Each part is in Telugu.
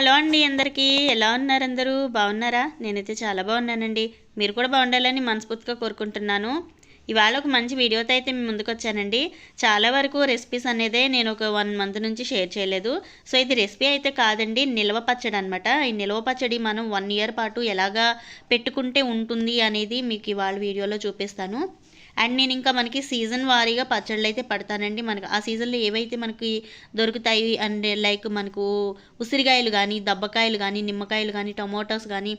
హలో అండి అందరికీ. ఎలా ఉన్నారు అందరూ? బాగున్నారా? నేనైతే చాలా బాగున్నానండి. మీరు కూడా బాగుండాలని మనస్ఫూర్తిగా కోరుకుంటున్నాను. ఇవాళ ఒక మంచి వీడియోతో అయితే మేము ముందుకు వచ్చానండి. చాలా వరకు రెసిపీస్ అనేదే నేను ఒక వన్ మంత్ నుంచి షేర్ చేయలేదు. సో ఇది రెసిపీ అయితే కాదండి నిల్వ పచ్చడి అనమాట ఈ నిల్వ పచ్చడి మనం వన్ ఇయర్ పాటు ఎలాగా పెట్టుకుంటే ఉంటుంది అనేది మీకు ఇవాళ వీడియోలో చూపిస్తాను. అండ్ నేను ఇంకా మనకి సీజన్ వారీగా పచ్చళ్ళు అయితే పడతానండి. మనకి ఆ సీజన్లో ఏవైతే మనకి దొరుకుతాయి అండ్ లైక్ మనకు ఉసిరికాయలు కానీ దబ్బకాయలు కానీ నిమ్మకాయలు కానీ టొమాటోస్ కానీ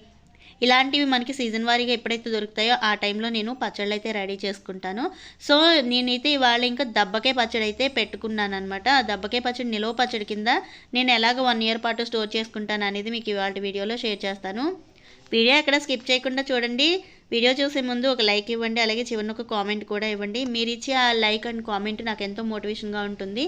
ఇలాంటివి మనకి సీజన్ వారీగా ఎప్పుడైతే దొరుకుతాయో ఆ టైంలో నేను పచ్చళ్ళు అయితే రెడీ చేసుకుంటాను. సో నేనైతే ఇవాళ ఇంకా దబ్బకాయ పచ్చడి అయితే పెట్టుకున్నాను అనమాట ఆ దబ్బకాయ పచ్చడి నిలవ పచ్చడి కింద నేను ఎలాగ వన్ ఇయర్ పాటు స్టోర్ చేసుకుంటాను అనేది మీకు ఇవాళ వీడియోలో షేర్ చేస్తాను. వీడియో ఎక్కడ స్కిప్ చేయకుండా చూడండి. వీడియో చూసే ముందు ఒక లైక్ ఇవ్వండి అలాగే చివరిన ఒక కామెంట్ కూడా ఇవ్వండి. మీరు ఇచ్చే ఆ లైక్ అండ్ కామెంట్ నాకు ఎంతో మోటివేషన్గా ఉంటుంది.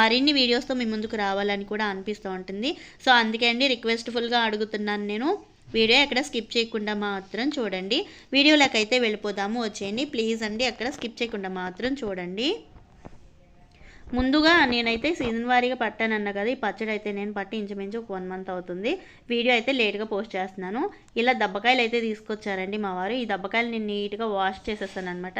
మరిన్ని వీడియోస్తో మీ ముందుకు రావాలని కూడా అనిపిస్తూ ఉంటుంది. సో అందుకే అండి రిక్వెస్ట్ఫుల్గా అడుగుతున్నాను నేను. వీడియో ఎక్కడ స్కిప్ చేయకుండా మాత్రం చూడండి. వీడియోలోకి అయితే వెళ్ళిపోదాము వచ్చేయండి. ప్లీజ్ అండి అక్కడ స్కిప్ చేయకుండా మాత్రం చూడండి. ముందుగా నేనైతే సీజన్ వారీగా పట్టానన్న కదా ఈ పచ్చడి అయితే నేను పట్టి ఇంచుమించు ఒక వన్ మంత్ అవుతుంది. వీడియో అయితే లేట్గా పోస్ట్ చేస్తున్నాను. ఇలా దబ్బకాయలు అయితే తీసుకొచ్చారండి మా వారు. ఈ దబ్బకాయలు నేను నీట్గా వాష్ చేసేస్తాను అనమాట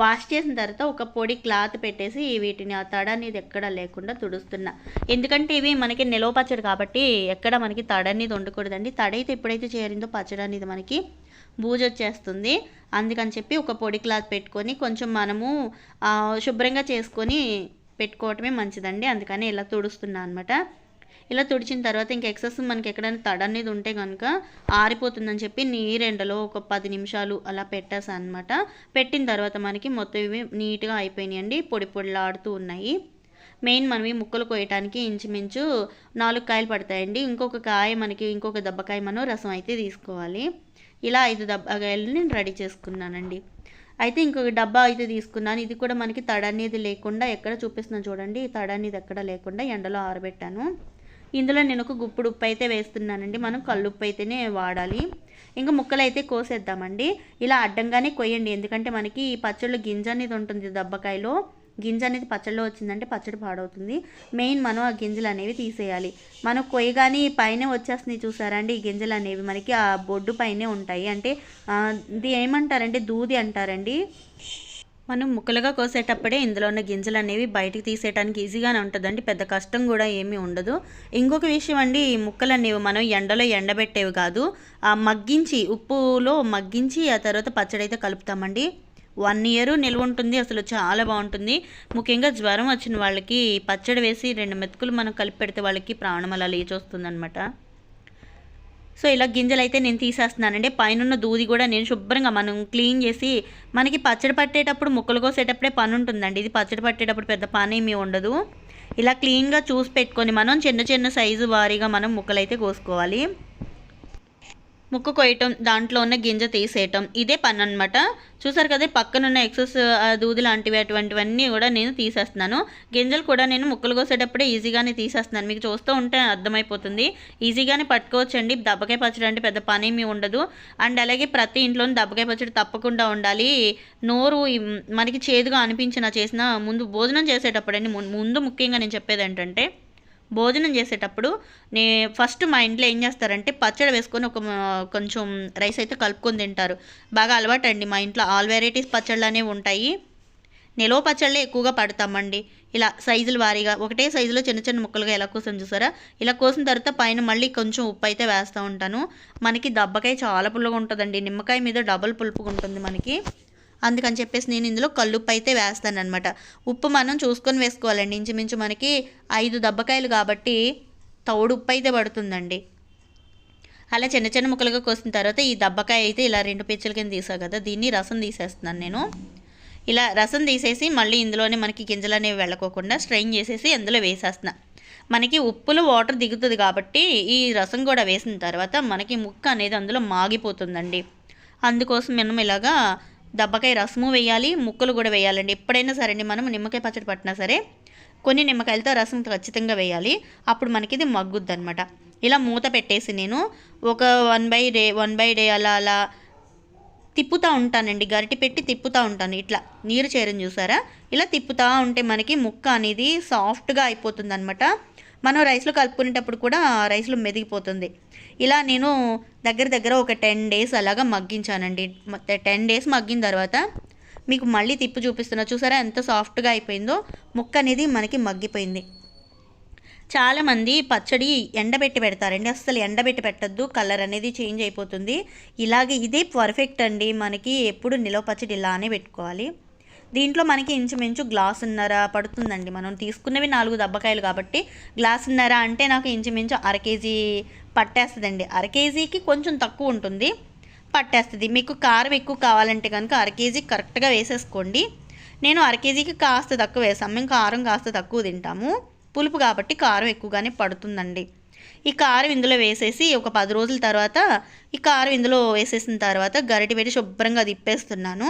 వాష్ చేసిన తర్వాత ఒక పొడి క్లాత్ పెట్టేసి వీటిని ఆ తడ అనేది ఎక్కడ లేకుండా తుడుస్తున్నా. ఎందుకంటే ఇవి మనకి నిలవ పచ్చడి కాబట్టి ఎక్కడ మనకి తడ అనేది ఉండకూడదండి. తడ అయితే ఎప్పుడైతే చేరిందో పచ్చడి అనేది మనకి బూజు వచ్చేస్తుంది. అందుకని చెప్పి ఒక పొడి క్లాత్ పెట్టుకొని కొంచెం మనము శుభ్రంగా చేసుకొని పెట్టుకోవటమే మంచిదండి. అందుకని ఇలా తుడుస్తున్నా అనమాట ఇలా తుడిచిన తర్వాత ఇంకా ఎక్సెస్ మనకి ఎక్కడైనా తడ అనేది ఉంటే కనుక ఆరిపోతుందని చెప్పి నీరెండలో ఒక పది నిమిషాలు అలా పెట్టేసాను అనమాట పెట్టిన తర్వాత మనకి మొత్తం ఇవి నీట్గా అయిపోయినాయండి. పొడి పొడిలాడుతూ ఉన్నాయి. మెయిన్ మనం ముక్కలు కోయటానికి ఇంచుమించు నాలుగు కాయలు పడతాయండి. ఇంకొక కాయ మనకి ఇంకొక దెబ్బకాయ మనం రసం అయితే తీసుకోవాలి. ఇలా ఐదు దెబ్బకాయలు నేను రెడీ చేసుకున్నానండి. అయితే ఇంకొక డబ్బా అయితే తీసుకున్నాను. ఇది కూడా మనకి తడ అనేది లేకుండా ఎక్కడ చూపిస్తున్నాను చూడండి. తడ అనేది ఎక్కడ లేకుండా ఎండలో ఆరబెట్టాను. ఇందులో నేను ఒక గుప్పుడు ఉప్పు అయితే వేస్తున్నానండి. మనం కల్లుప్పు అయితేనే వాడాలి. ఇంకా ముక్కలు అయితే కోసేద్దామండి. ఇలా అడ్డంగానే కొయ్యండి. ఎందుకంటే మనకి ఈ పచ్చళ్ళు గింజ అనేది ఉంటుంది దబ్బకాయలో గింజ అనేది పచ్చడిలో వచ్చిందంటే పచ్చడి పాడవుతుంది. మెయిన్ మనం ఆ గింజలు అనేవి తీసేయాలి. మనం కొయ్యగానే పైన వచ్చేస్తున్నాయి చూసారండి ఈ గింజలు అనేవి. మనకి ఆ బొడ్డు పైనే ఉంటాయి. అంటే ఇది ఏమంటారంటే దూది అంటారండి. మనం ముక్కలుగా కోసేటప్పుడే ఇందులో ఉన్న గింజలు అనేవి బయటికి తీసేయడానికి ఈజీగానే ఉంటుందండి. పెద్ద కష్టం కూడా ఏమీ ఉండదు. ఇంకొక విషయం అండి ఈ ముక్కలు అనేవి మనం ఎండలో ఎండబెట్టేవి కాదు. మగ్గించి ఉప్పులో మగ్గించి ఆ తర్వాత పచ్చడి అయితే కలుపుతామండి. వన్ ఇయర్ నిల్వ ఉంటుంది. అసలు చాలా బాగుంటుంది. ముఖ్యంగా జ్వరం వచ్చిన వాళ్ళకి పచ్చడి వేసి రెండు మెతుకులు మనం కలిపి పెడితే వాళ్ళకి ప్రాణం అలా లేచి సో ఇలా గింజలు అయితే నేను తీసేస్తున్నానండి. పైన దూది కూడా నేను శుభ్రంగా మనం క్లీన్ చేసి మనకి పచ్చడి పట్టేటప్పుడు ముక్కలు కోసేటప్పుడే పని ఉంటుందండి. ఇది పచ్చడి పట్టేటప్పుడు పెద్ద పని ఏమీ ఉండదు. ఇలా క్లీన్గా చూసి పెట్టుకొని మనం చిన్న చిన్న సైజు వారీగా మనం ముక్కలైతే కోసుకోవాలి. ముక్కు కొయ్యటం దాంట్లో ఉన్న గింజ తీసేయటం ఇదే పని అనమాట చూసారు కదా పక్కనున్న ఎక్సెస్ దూది లాంటివి అటువంటివన్నీ కూడా నేను తీసేస్తున్నాను. గింజలు కూడా నేను ముక్కలు కోసేటప్పుడే ఈజీగానే తీసేస్తున్నాను. మీకు చూస్తూ ఉంటే అర్థమైపోతుంది. ఈజీగానే పట్టుకోవచ్చండి. దబ్బకాయ పచ్చడి అంటే పెద్ద పని ఏమీ ఉండదు. అండ్ అలాగే ప్రతి ఇంట్లోనూ దబ్బకాయ పచ్చడి తప్పకుండా ఉండాలి. నోరు మనకి చేదుగా అనిపించిన చేసిన ముందు భోజనం చేసేటప్పుడు అండి ముందు ముఖ్యంగా నేను చెప్పేది ఏంటంటే భోజనం చేసేటప్పుడు నే ఫస్ట్ మా ఇంట్లో ఏం చేస్తారంటే పచ్చడి వేసుకొని ఒక కొంచెం రైస్ అయితే కలుపుకొని తింటారు. బాగా అలవాటు అండి మా ఇంట్లో ఆల్ వెరైటీస్ పచ్చళ్ళు అనేవి ఉంటాయి. నిలవ పచ్చళ్ళే ఎక్కువగా పడతామండి. ఇలా సైజుల వారీగా ఒకటే సైజులో చిన్న చిన్న ముక్కలుగా ఎలా కోసం చూసారా? ఇలా కోసిన తర్వాత పైన మళ్ళీ కొంచెం ఉప్పు అయితే వేస్తూ ఉంటాను. మనకి దబ్బకాయ చాలా పుల్లగా ఉంటుందండి. నిమ్మకాయ మీద డబల్ పులుపుగా ఉంటుంది మనకి. అందుకని చెప్పేసి నేను ఇందులో కల్లుప్పు అయితే వేస్తాను అనమాట ఉప్పు మనం చూసుకొని వేసుకోవాలండి. ఇంచుమించు మనకి ఐదు దబ్బకాయలు కాబట్టి తౌడు ఉప్పు అయితే పడుతుందండి. అలా చిన్న చిన్న ముక్కలుగా కోసిన తర్వాత ఈ దబ్బకాయ అయితే ఇలా రెండు పిచ్చల కింద తీసా కదా దీన్ని రసం తీసేస్తున్నాను నేను. ఇలా రసం తీసేసి మళ్ళీ ఇందులోనే మనకి గింజలు అనేవి వెళ్ళకోకుండా స్ట్రెయిన్ చేసేసి అందులో వేసేస్తున్నా. మనకి ఉప్పులో వాటర్ దిగుతుంది కాబట్టి ఈ రసం కూడా వేసిన తర్వాత మనకి ముక్క అనేది అందులో మాగిపోతుందండి. అందుకోసం మనం ఇలాగా దబ్బకాయ రసము వేయాలి ముక్కలు కూడా వేయాలండి. ఎప్పుడైనా సరే అండి మనం నిమ్మకాయ పచ్చడి పట్టినా సరే కొన్ని నిమ్మకాయలతో రసం ఖచ్చితంగా వేయాలి. అప్పుడు మనకి ఇది మగ్గుద్ది అనమాట ఇలా మూత పెట్టేసి నేను ఒక one by day one by day అలా అలా తిప్పుతూ ఉంటానండి. గరిటి పెట్టి తిప్పుతూ ఉంటాను. ఇట్లా నీరు చేరని చూసారా? ఇలా తిప్పుతూ ఉంటే మనకి ముక్క అనేది సాఫ్ట్గా అయిపోతుంది అనమాట మనం రైస్లో కలుపుకునేటప్పుడు కూడా రైస్లో మెదిగిపోతుంది. ఇలా నేను దగ్గర దగ్గర ఒక టెన్ డేస్ అలాగా మగ్గించానండి. టెన్ డేస్ మగ్గిన తర్వాత మీకు మళ్ళీ తిప్పి చూపిస్తున్నా. చూసారా ఎంత సాఫ్ట్గా అయిపోయిందో? ముక్క అనేది మనకి మగ్గిపోయింది. చాలామంది పచ్చడి ఎండబెట్టి పెడతారండి. అస్సలు ఎండబెట్టి పెట్టద్దు. కలర్ అనేది చేంజ్ అయిపోతుంది. ఇలాగే ఇదే పర్ఫెక్ట్ అండి. మనకి ఎప్పుడు నిలవ పచ్చడి ఇలానే పెట్టుకోవాలి. దీంట్లో మనకి ఇంచుమించు గ్లాసున్నర పడుతుందండి. మనం తీసుకున్నవి నాలుగు దబ్బకాయలు కాబట్టి గ్లాసున్నర అంటే నాకు ఇంచుమించు అర కేజీ పట్టేస్తుందండి. అర కేజీకి కొంచెం తక్కువ ఉంటుంది పట్టేస్తుంది. మీకు కారం ఎక్కువ కావాలంటే కనుక అర కేజీ కరెక్ట్గా వేసేసుకోండి. నేను అర కేజీకి కాస్త తక్కువ వేసాము మేము కారం కాస్త తక్కువ తింటాము. పులుపు కాబట్టి కారం ఎక్కువగానే పడుతుందండి. ఈ కారం ఇందులో వేసేసి ఒక పది రోజుల తర్వాత ఈ కారం ఇందులో వేసేసిన తర్వాత గరిటి పెట్టి శుభ్రంగా తిప్పేస్తున్నాను.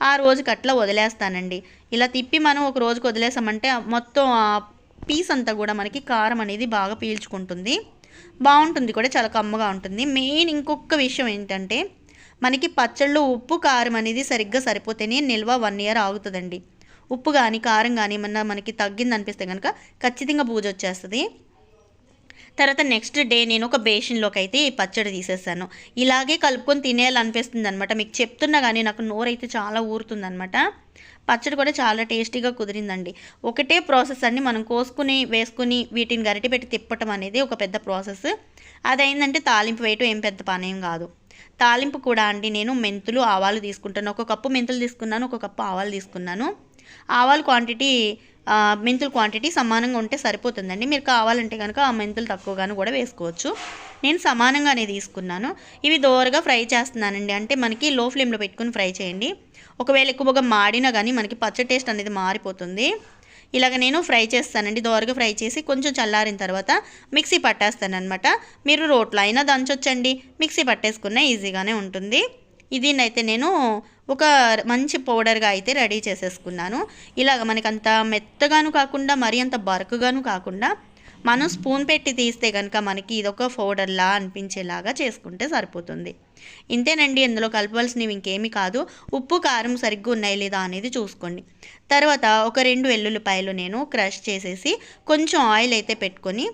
ఆ రోజుకి అట్లా వదిలేస్తానండి. ఇలా తిప్పి మనం ఒక రోజుకి వదిలేసామంటే మొత్తం ఆ పీస్ అంతా కూడా మనకి కారం అనేది బాగా పీల్చుకుంటుంది. బాగుంటుంది కూడా చాలా కమ్మగా ఉంటుంది. మెయిన్ ఇంకొక విషయం ఏంటంటే మనకి పచ్చళ్ళు ఉప్పు కారం అనేది సరిగ్గా సరిపోతేనే నిల్వ వన్ ఇయర్ ఆగుతుందండి. ఉప్పు కానీ కారం కానీ ఏమన్నా మనకి తగ్గింది అనిపిస్తే కనుక ఖచ్చితంగా పూజ వచ్చేస్తుంది. తర్వాత నెక్స్ట్ డే నేను ఒక బేషన్లోకి అయితే ఈ పచ్చడి తీసేసాను. ఇలాగే కలుపుకొని తినేయాలనిపిస్తుంది అనమాట మీకు చెప్తున్నా కానీ నాకు నోరైతే చాలా ఊరుతుందనమాట పచ్చడి కూడా చాలా టేస్టీగా కుదిరిందండి. ఒకటే ప్రాసెస్ అండి. మనం కోసుకుని వేసుకుని వీటిని గరిటె పెట్టి తిప్పటం అనేది ఒక పెద్ద ప్రాసెస్. అదైందంటే తాలింపు వేయటం ఏం పెద్ద పనేం కాదు. తాలింపు కూడా అండి నేను మెంతులు ఆవాలు తీసుకుంటాను. ఒక కప్పు మెంతులు తీసుకున్నాను ఒక కప్పు ఆవాలు తీసుకున్నాను. ఆవాలు క్వాంటిటీ మెంతుల క్వాంటిటీ సమానంగా ఉంటే సరిపోతుందండి. మీరు కావాలంటే కనుక ఆ మెంతులు తక్కువగాను కూడా వేసుకోవచ్చు. నేను సమానంగానే తీసుకున్నాను. ఇవి దోరగా ఫ్రై చేస్తున్నానండి. అంటే మనకి లో ఫ్లేమ్లో పెట్టుకుని ఫ్రై చేయండి. ఒకవేళ ఎక్కువగా మాడినా కానీ మనకి పచ్చ టేస్ట్ అనేది మారిపోతుంది. ఇలాగ నేను ఫ్రై చేస్తానండి. దోరగా ఫ్రై చేసి కొంచెం చల్లారిన తర్వాత మిక్సీ పట్టేస్తాను అనమాట మీరు రోట్లో అయినా దంచొచ్చండి. మిక్సీ పట్టేసుకున్న ఈజీగానే ఉంటుంది. దీన్నైతే నేను ఒక మంచి పౌడర్గా అయితే రెడీ చేసేసుకున్నాను. ఇలాగ మనకంత మెత్తగాను కాకుండా మరీ అంత బరకుగాను కాకుండా మనం స్పూన్ పెట్టి తీస్తే కనుక మనకి ఇదొక పౌడర్లా అనిపించేలాగా చేసుకుంటే సరిపోతుంది. ఇంతేనండి ఇందులో కలపవలసినవి ఇంకేమీ కాదు. ఉప్పు కారం సరిగ్గా ఉన్నాయి లేదా అనేది చూసుకోండి. తర్వాత ఒక రెండు వెల్లుల్లిపాయలు నేను క్రష్ చేసేసి కొంచెం ఆయిల్ అయితే పెట్టుకొని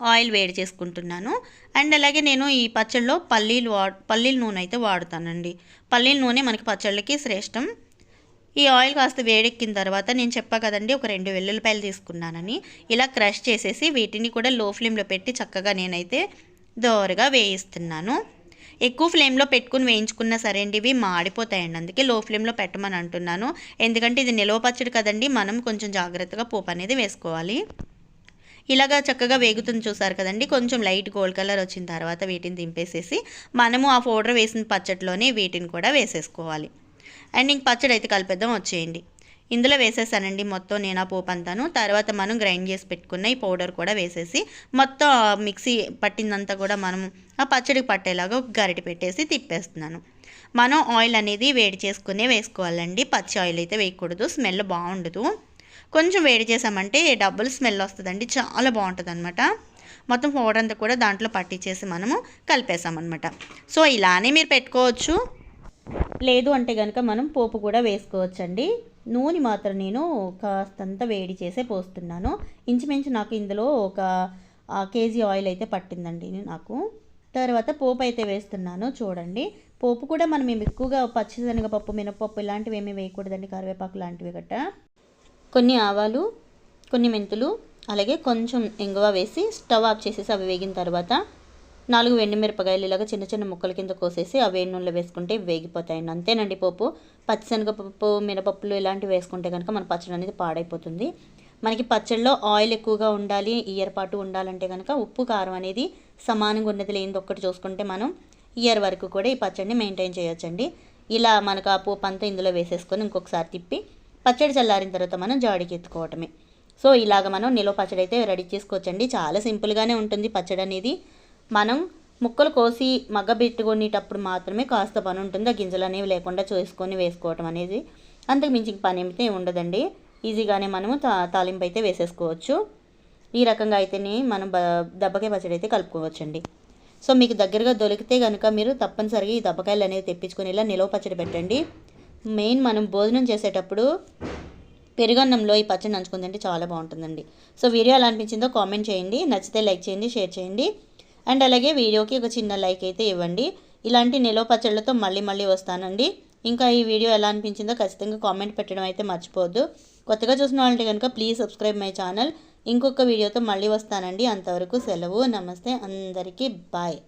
ఆయిల్ వేడి చేసుకుంటున్నాను. అండ్ అలాగే నేను ఈ పచ్చళ్ళలో పల్లీలు వా పల్లీల నూనె అయితే వాడుతానండి. పల్లీల నూనె మనకి పచ్చళ్ళకి శ్రేష్టం. ఈ ఆయిల్ కాస్త వేడెక్కిన తర్వాత నేను చెప్పా కదండి ఒక రెండు వెల్లుల్లిపాయలు తీసుకున్నానని. ఇలా క్రష్ చేసేసి వీటిని కూడా లో ఫ్లేమ్లో పెట్టి చక్కగా నేనైతే దోరగా వేయిస్తున్నాను. ఎక్కువ ఫ్లేమ్లో పెట్టుకుని వేయించుకున్నా సరే అండి ఇవి మాడిపోతాయండి. అందుకే లో ఫ్లేమ్లో పెట్టమని అంటున్నాను. ఎందుకంటే ఇది నిలవ పచ్చడి కదండి మనం కొంచెం జాగ్రత్తగా పోపు అనేది వేసుకోవాలి. ఇలాగా చక్కగా వేగుతుంది చూసారు కదండి. కొంచెం లైట్ గోల్డ్ కలర్ వచ్చిన తర్వాత వీటిని దింపేసేసి మనము ఆ పౌడర్ వేసిన పచ్చడిలోనే వీటిని కూడా వేసేసుకోవాలి. అండ్ ఇంక పచ్చడి అయితే కలిపేద్దాం వచ్చేయండి. ఇందులో వేసేసానండి మొత్తం నేను ఆ పోపు అంతాను. తర్వాత మనం గ్రైండ్ చేసి పెట్టుకున్న ఈ పౌడర్ కూడా వేసేసి మొత్తం మిక్సీ పట్టిందంతా కూడా మనం ఆ పచ్చడికి పట్టేలాగా గరిట పెట్టేసి తిప్పేస్తున్నాను. మనం ఆయిల్ అనేది వేడి చేసుకునే వేసుకోవాలండి. పచ్చి ఆయిల్ అయితే వేయకూడదు. స్మెల్ బాగుండదు. కొంచెం వేడి చేసామంటే డబుల్ స్మెల్ వస్తుందండి చాలా బాగుంటుంది అనమాట మొత్తం పౌడర్ అంతా కూడా దాంట్లో పట్టించేసి మనము కలిపేసామన్నమాట. సో ఇలానే మీరు పెట్టుకోవచ్చు. లేదు అంటే కనుక మనం పోపు కూడా వేసుకోవచ్చండి. నూనె మాత్రం నేను కాస్తంత వేడి చేసే పోస్తున్నాను. ఇంచుమించు నాకు ఇందులో ఒక కేజీ ఆయిల్ అయితే పట్టిందండి నాకు. తర్వాత పోపు అయితే వేస్తున్నాను చూడండి. పోపు కూడా మనం ఎక్కువగా పచ్చిశనగపప్పు మినపప్పు ఇలాంటివి ఏమీ వేయకూడదండి కరివేపాకు లాంటివి గట్ట కొన్ని ఆవాలు కొన్ని మెంతులు అలాగే కొంచెం ఇంగువ వేసి స్టవ్ ఆఫ్ చేసేసి అవి వేగిన తర్వాత నాలుగు మిరపకాయలు ఇలాగ చిన్న చిన్న ముక్కల కింద కోసేసి ఆ వేడి నూనెలో వేసుకుంటే ఇవి వేగిపోతాయండి. అంతేనండి పోపు. పచ్చిశనగపప్పు మినపప్పులు ఇలాంటివి వేసుకుంటే కనుక మన పచ్చడి అనేది పాడైపోతుంది. మనకి పచ్చడిలో ఆయిల్ ఎక్కువగా ఉండాలి ఇయర్ పాటు ఉండాలంటే కనుక ఉప్పు కారం అనేది సమానంగా ఉన్నది లేనిది ఒక్కటి చూసుకుంటే మనం ఇయర్ వరకు కూడా ఈ పచ్చడిని మెయింటైన్ చేయొచ్చండి. ఇలా మనకు ఆ పోపు అంతా ఇందులో వేసేసుకొని ఇంకొకసారి తిప్పి పచ్చడి చల్లారిన తర్వాత మనం జాడికి ఎత్తుకోవటమే. సో ఇలాగ మనం నిలవ పచ్చడి అయితే రెడీ చేసుకోవచ్చండి. చాలా సింపుల్గానే ఉంటుంది పచ్చడి అనేది మనం ముక్కలు కోసి మగ్గబెట్టుకునేటప్పుడు మాత్రమే కాస్త పని ఉంటుంది. ఆ గింజలు అనేవి లేకుండా చేసుకొని వేసుకోవటం అనేది అంతకు మించి పని అయితే ఉండదండి. ఈజీగానే మనము తా తాలింపు అయితే వేసేసుకోవచ్చు. ఈ రకంగా అయితేనే మనం బ దబ్బకాయ పచ్చడి అయితే కలుపుకోవచ్చండి. సో మీకు దగ్గరగా దొరికితే కనుక మీరు తప్పనిసరిగా ఈ దబ్బకాయలు అనేవి తెప్పించుకొని ఇలా నిలవ పచ్చడి పెట్టండి. మెయిన్ మనం భోజనం చేసేటప్పుడు పెరుగన్నంలో ఈ పచ్చడి నంచుకుని తింటే చాలా బాగుంటుందండి. సో వీడియో ఎలా అనిపించిందో కామెంట్ చేయండి. నచ్చితే లైక్ చేయండి షేర్ చేయండి. అండ్ అలాగే వీడియోకి ఒక చిన్న లైక్ అయితే ఇవ్వండి. ఇలాంటి నిలవ పచ్చళ్ళతో మళ్ళీ మళ్ళీ వస్తానండి. ఇంకా ఈ వీడియో ఎలా అనిపించిందో ఖచ్చితంగా కామెంట్ పెట్టడం అయితే మర్చిపోవద్దు. కొత్తగా చూసిన వాళ్ళంటే కనుక ప్లీజ్ సబ్స్క్రైబ్ మై ఛానల్. ఇంకొక వీడియోతో మళ్ళీ వస్తానండి. అంతవరకు సెలవు. నమస్తే. అందరికీ బాయ్.